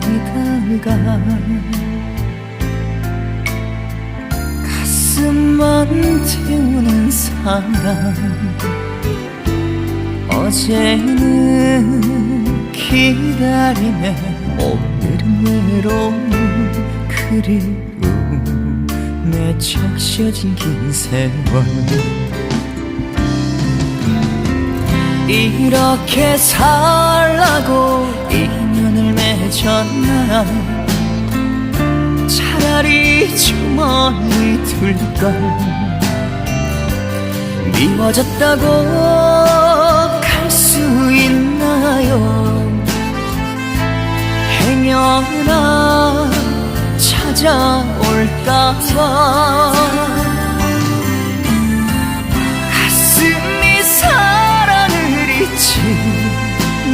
기다리다가 가슴만 태우는 사랑 어제는 기다림에 오늘은 외로움. 그리움에 적셔진 긴 세월. 이렇게 살라고 맺었나? 차라리 주머니 둘걸. 미워졌다고 갈 수 있나요? 행여나 찾아올까봐